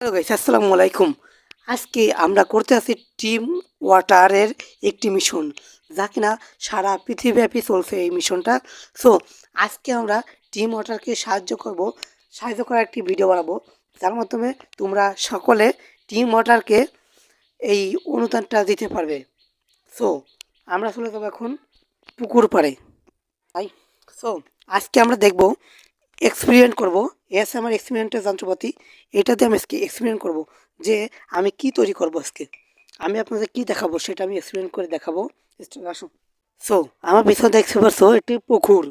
Hello guys আসসালামু আলাইকুম আজকে আমরা করতে আছি টিম ওয়াটারের একটি মিশন যা কিনা সারা পৃথিবীব্যাপী চলছে এই মিশনটা সো আজকে আমরা টিম ওয়াটারকে সাহায্য করব, সাহায্য করার একটি ভিডিও বানাবো। যার মাধ্যমে তোমরা সকলে টিম ওয়াটারকে এই অনুদানটা দিতে পারবে। সো আমরা চলে যাব এখন পুকুর পাড়ে। তাই সো আজকে আমরা দেখব এক্সপেরিমেন্ট করব। এস আমার এক্সপেরিমেন্টের যন্ত্রপাতি এটাতে আমি আজকে এক্সপেরিমেন্ট করব যে আমি কি তৈরি করব আজকে। আমি আপনাদের কি দেখাবো সেটা আমি এক্সপেরিমেন্ট করে দেখাবো। আসুন। সো আমার পিছনে দেখতে পাচ্ছ একটি পুকুর।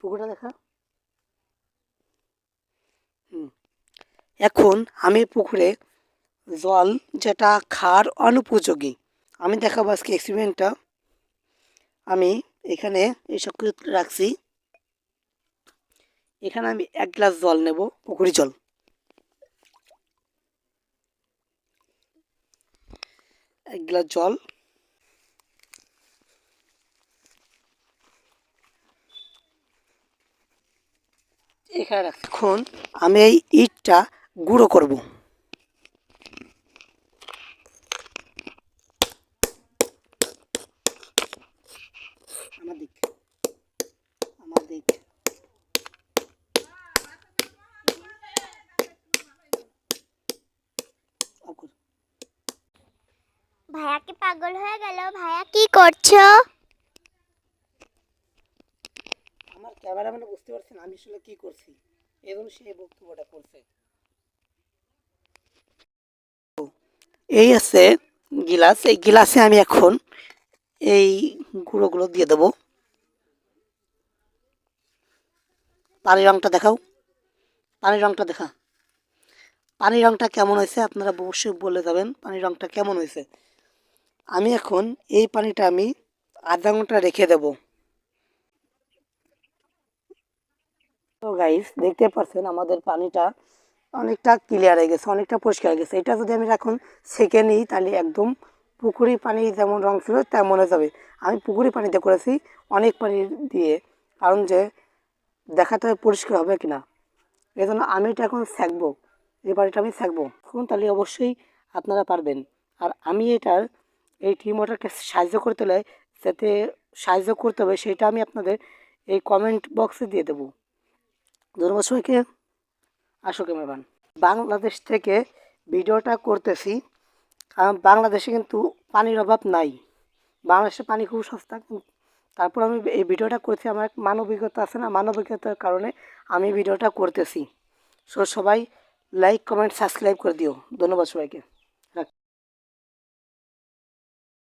পুকুরটা দেখা। হুম। এখন আমি পুকুরে জল, যেটা খাওয়ার অনুপযোগী, আমি দেখাবো আজকে এক্সপেরিমেন্টটা আমি এখানে এইসব কিছু রাখছি। এখানে আমি এক গ্লাস জল নেব, পুকুরি জল। এক গ্লাস জল। এখানে এখন আমি এই ইটটা গুঁড়ো করব। আমার দিক আমার দিক অফ কর। ভাইয়া কি পাগল হয়ে গেল? ভাইয়া কি করছ? আমার ক্যামেরাম্যানে বুঝতে পারছেন আমি আসলে কি করছি। এবং সে বক্তব্যটা করছে। এই আছে গিলাস, এই গিলাসে আমি এখন এই গুঁড়োগুলো দিয়ে দেবো। পানির রঙটা দেখাও। পানির রঙটা দেখা। পানির রঙটা কেমন হয়েছে? আপনারা অবশ্যই বলে যাবেন পানির রঙটা কেমন হয়েছে। আমি এখন এই পানিটা আমি আধা ঘণ্টা রেখে দেবো। তো গাইস দেখতে পাচ্ছেন আমাদের পানিটা অনেকটা ক্লিয়ার হয়ে গেছে, অনেকটা পরিষ্কার হয়ে গেছে। এটা যদি আমি এখন সেকে নিই, তাহলে একদম পুকুরি পানি যেমন রং ছিল, তেমন হয়ে যাবে। আমি পুকুরি পানিতে করেছি অনেক পানি দিয়ে, কারণ যে দেখাতে হবে পরিষ্কার হবে কি না এই জন্য আমি এটা এখন সেঁকবো, এই পানিটা আমি সেঁকবো। এখন তাহলে অবশ্যই আপনারা পারবেন। আর আমি এটার এই ওয়াটারকে সাহায্য করতে হলে যাতে সাহায্য করতে হবে, সেটা আমি আপনাদের এই কমেন্ট বক্সে দিয়ে দেবো। ধন্যবাদ সবাইকে। আসো ক্যামেরাম্যান বাংলাদেশ থেকে ভিডিওটা করতেছি। কারণ বাংলাদেশে কিন্তু পানির অভাব নাই। বাংলাদেশে পানি খুব সস্তা। তারপর আমি এই ভিডিওটা করছি, আমার এক মানবিকতা আছে না, মানবিকতার কারণে আমি ভিডিওটা করতেছি। সো সবাই লাইক কমেন্ট সাবস্ক্রাইব করে দিও। ধন্যবাদ সবাইকে।